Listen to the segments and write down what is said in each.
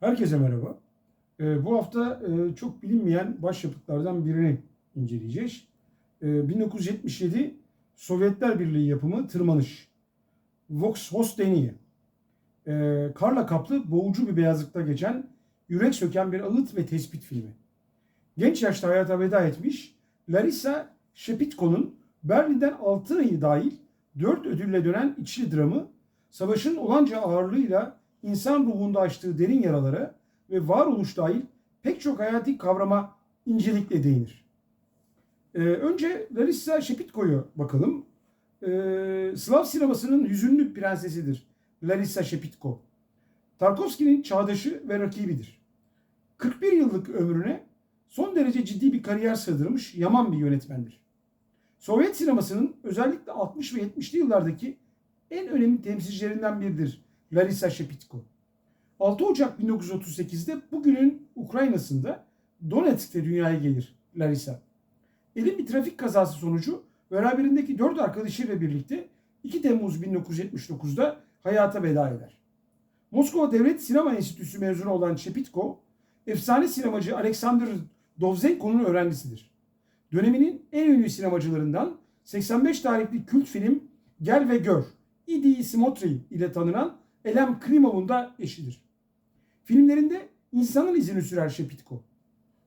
Herkese merhaba. Ee, bu hafta e, çok bilinmeyen başyapıtlardan birini inceleyeceğiz. Ee, 1977 Sovyetler Birliği yapımı Tırmanış. Vox Hosteniye. Ee, karla kaplı boğucu bir beyazlıkta geçen yürek söken bir anıt ve tespit filmi. Genç yaşta hayata veda etmiş Larissa Shepitko'nun Berlin'den 6 ayı dahil 4 ödülle dönen içli dramı savaşın olanca ağırlığıyla insan ruhunda açtığı derin yaralara ve varoluş dahil pek çok hayati kavrama incelikle değinir. Ee, önce Larissa Shepitko'yu bakalım. Ee, Slav sinemasının hüzünlü prensesidir Larissa Shepitko. Tarkovski'nin çağdaşı ve rakibidir. 41 yıllık ömrüne son derece ciddi bir kariyer sığdırmış yaman bir yönetmendir. Sovyet sinemasının özellikle 60 ve 70'li yıllardaki en önemli temsilcilerinden biridir Larissa Shepitko. 6 Ocak 1938'de bugünün Ukrayna'sında Donetsk'te dünyaya gelir Larissa. Elin bir trafik kazası sonucu beraberindeki 4 arkadaşıyla birlikte 2 Temmuz 1979'da hayata veda eder. Moskova Devlet Sinema Enstitüsü mezunu olan Shepitko, efsane sinemacı Alexander Dovzenko'nun öğrencisidir. Döneminin en ünlü sinemacılarından 85 tarihli kült film Gel ve Gör, İdi Simotri ile tanınan Elem Klimov'un da eşidir. Filmlerinde insanın izini sürer Şepitko.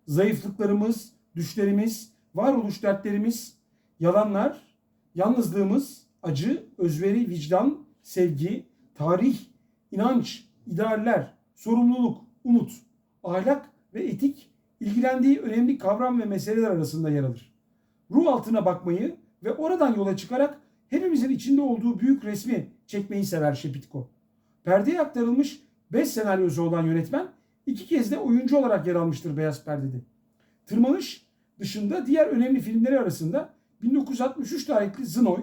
Zayıflıklarımız, düşlerimiz, varoluş dertlerimiz, yalanlar, yalnızlığımız, acı, özveri, vicdan, sevgi, tarih, inanç, idealler, sorumluluk, umut, ahlak ve etik ilgilendiği önemli kavram ve meseleler arasında yer alır. Ruh altına bakmayı ve oradan yola çıkarak hepimizin içinde olduğu büyük resmi çekmeyi sever Şepitko. Perdeye aktarılmış 5 senaryosu olan yönetmen iki kez de oyuncu olarak yer almıştır Beyaz Perde'de. Tırmanış dışında diğer önemli filmleri arasında 1963 tarihli Znoy,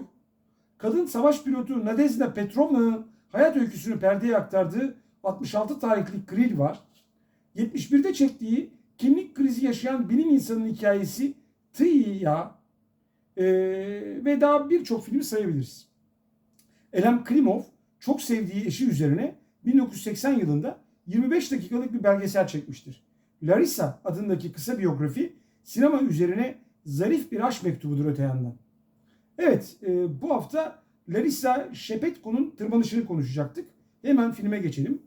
kadın savaş pilotu Nadezhda Petrovna'nın hayat öyküsünü perdeye aktardığı 66 tarihli Grill var. 71'de çektiği kimlik krizi yaşayan bilim insanının hikayesi Tıya ee, ve daha birçok filmi sayabiliriz. Elem Klimov çok sevdiği eşi üzerine 1980 yılında 25 dakikalık bir belgesel çekmiştir. Larissa adındaki kısa biyografi sinema üzerine zarif bir aşk mektubudur öte yandan. Evet e, bu hafta Larissa Shepetko'nun tırmanışını konuşacaktık. Hemen filme geçelim.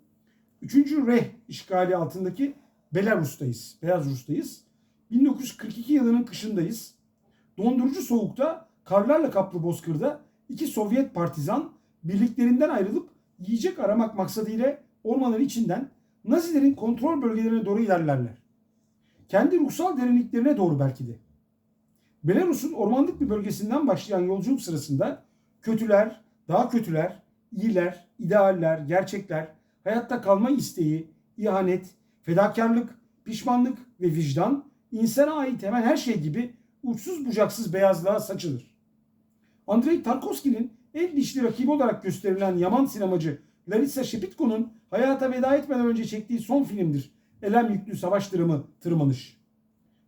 Üçüncü Reh işgali altındaki Belarus'tayız. Beyaz Rus'tayız. 1942 yılının kışındayız. Dondurucu soğukta karlarla kaplı bozkırda iki Sovyet partizan birliklerinden ayrılıp yiyecek aramak maksadıyla ormanın içinden Nazilerin kontrol bölgelerine doğru ilerlerler. Kendi ruhsal derinliklerine doğru belki de. Belarus'un ormanlık bir bölgesinden başlayan yolculuk sırasında kötüler, daha kötüler, iyiler, idealler, gerçekler, hayatta kalma isteği, ihanet, fedakarlık, pişmanlık ve vicdan insana ait hemen her şey gibi uçsuz bucaksız beyazlığa saçılır. Andrei Tarkovski'nin en dişli rakibi olarak gösterilen Yaman sinemacı Larissa Shepitko'nun hayata veda etmeden önce çektiği son filmdir. Elem yüklü savaş dramı Tırmanış.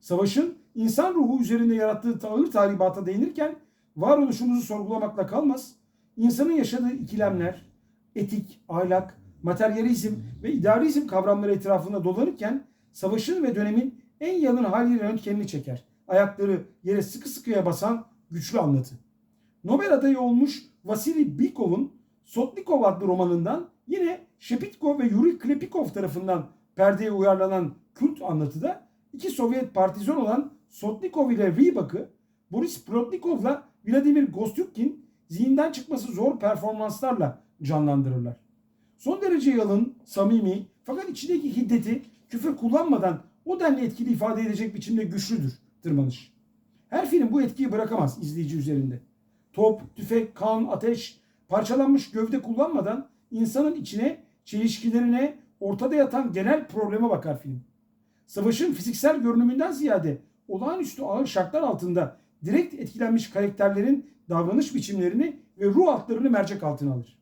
Savaşın insan ruhu üzerinde yarattığı ağır tahribata değinirken varoluşumuzu sorgulamakla kalmaz, insanın yaşadığı ikilemler, etik, ahlak, materyalizm ve idealizm kavramları etrafında dolanırken savaşın ve dönemin en yalın hali röntgenini çeker. Ayakları yere sıkı sıkıya basan güçlü anlatı. Nobel adayı olmuş Vasily Bikov'un Sotnikov adlı romanından yine Shepitko ve Yuri Klepikov tarafından perdeye uyarlanan kült anlatıda iki Sovyet partizan olan Sotnikov ile Rybak'ı Boris Protnikov'la Vladimir Gostyukin zihinden çıkması zor performanslarla canlandırırlar. Son derece yalın, samimi fakat içindeki hiddeti küfür kullanmadan o denli etkili ifade edecek biçimde güçlüdür tırmanış. Her film bu etkiyi bırakamaz izleyici üzerinde. Top, tüfek, kan, ateş, parçalanmış gövde kullanmadan insanın içine, çelişkilerine, ortada yatan genel probleme bakar film. Savaşın fiziksel görünümünden ziyade olağanüstü ağır şartlar altında direkt etkilenmiş karakterlerin davranış biçimlerini ve ruh hatlarını mercek altına alır.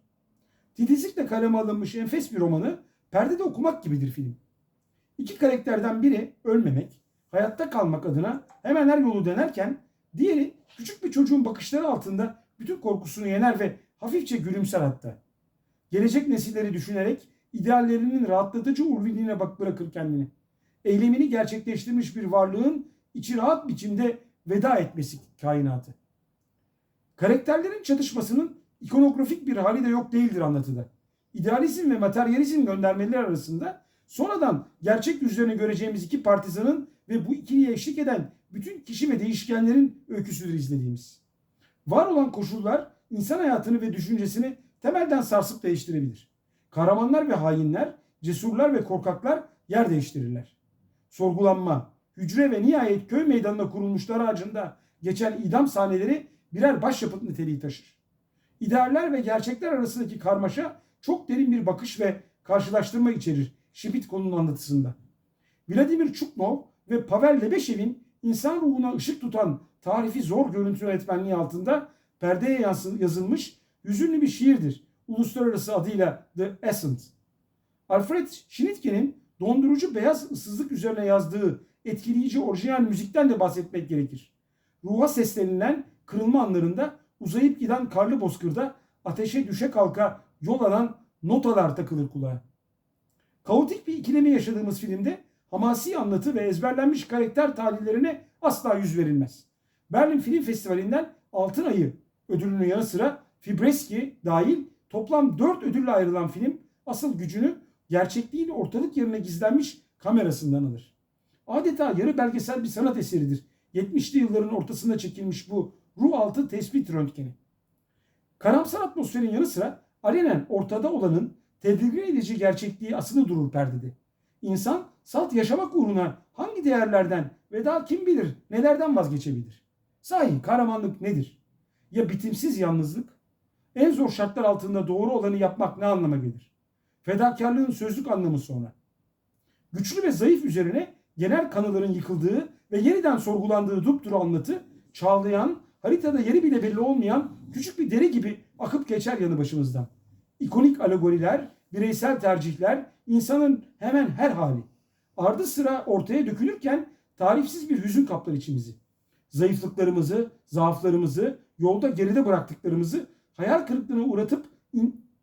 Titizlikle kaleme alınmış enfes bir romanı perdede okumak gibidir film. İki karakterden biri ölmemek, hayatta kalmak adına hemen her yolu denerken diğeri küçük bir çocuğun bakışları altında bütün korkusunu yener ve hafifçe gülümser hatta. Gelecek nesilleri düşünerek ideallerinin rahatlatıcı ulviliğine bak bırakır kendini. Eylemini gerçekleştirmiş bir varlığın içi rahat biçimde veda etmesi kainatı. Karakterlerin çatışmasının ikonografik bir hali de yok değildir anlatıda. İdealizm ve materyalizm göndermeleri arasında sonradan gerçek yüzlerini göreceğimiz iki partizanın ve bu ikiliye eşlik eden bütün kişi ve değişkenlerin öyküsüdür izlediğimiz. Var olan koşullar insan hayatını ve düşüncesini temelden sarsıp değiştirebilir. Kahramanlar ve hainler, cesurlar ve korkaklar yer değiştirirler. Sorgulanma, hücre ve nihayet köy meydanına kurulmuş dar ağacında geçen idam sahneleri birer başyapıt niteliği taşır. İdealler ve gerçekler arasındaki karmaşa çok derin bir bakış ve karşılaştırma içerir Şipitko'nun anlatısında. Vladimir Çuknov ve Pavel Lebeshev'in insan ruhuna ışık tutan tarifi zor görüntü yönetmenliği altında perdeye yazılmış hüzünlü bir şiirdir. Uluslararası adıyla The Essence. Alfred Schnittke'nin dondurucu beyaz ıssızlık üzerine yazdığı etkileyici orijinal müzikten de bahsetmek gerekir. Ruha seslenilen kırılma anlarında uzayıp giden karlı bozkırda ateşe düşe kalka yol alan notalar takılır kulağa. Kaotik bir ikilemi yaşadığımız filmde hamasi anlatı ve ezberlenmiş karakter tahlillerine asla yüz verilmez. Berlin Film Festivali'nden Altın Ayı ödülünün yanı sıra Fibreski dahil toplam 4 ödülle ayrılan film asıl gücünü gerçekliğin ortalık yerine gizlenmiş kamerasından alır. Adeta yarı belgesel bir sanat eseridir. 70'li yılların ortasında çekilmiş bu ruh altı tespit röntgeni. Karamsar atmosferin yanı sıra alenen ortada olanın tedirgin edici gerçekliği asılı durur perdede. İnsan salt yaşamak uğruna hangi değerlerden ve daha kim bilir nelerden vazgeçebilir? Sahi kahramanlık nedir? Ya bitimsiz yalnızlık? En zor şartlar altında doğru olanı yapmak ne anlama gelir? Fedakarlığın sözlük anlamı sonra. Güçlü ve zayıf üzerine genel kanıların yıkıldığı ve yeniden sorgulandığı dupduru anlatı çağlayan, haritada yeri bile belli olmayan küçük bir dere gibi akıp geçer yanı başımızdan. İkonik alegoriler, bireysel tercihler, insanın hemen her hali. Ardı sıra ortaya dökülürken tarifsiz bir hüzün kaplar içimizi. Zayıflıklarımızı, zaaflarımızı, yolda geride bıraktıklarımızı hayal kırıklığına uğratıp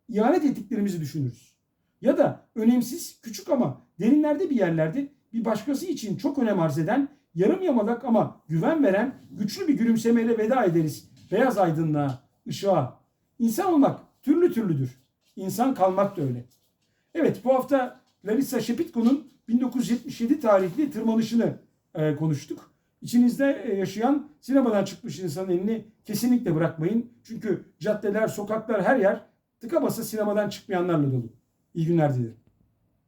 ihanet ettiklerimizi düşünürüz. Ya da önemsiz, küçük ama derinlerde bir yerlerde bir başkası için çok önem arz eden, yarım yamalak ama güven veren güçlü bir gülümsemeyle veda ederiz. Beyaz aydınlığa, ışığa. İnsan olmak türlü türlüdür. İnsan kalmak da öyle. Evet bu hafta Larissa Shepitko'nun 1977 tarihli tırmanışını e, konuştuk. İçinizde e, yaşayan sinemadan çıkmış insanın elini kesinlikle bırakmayın. Çünkü caddeler, sokaklar her yer tıka basa sinemadan çıkmayanlarla dolu. İyi günler dilerim.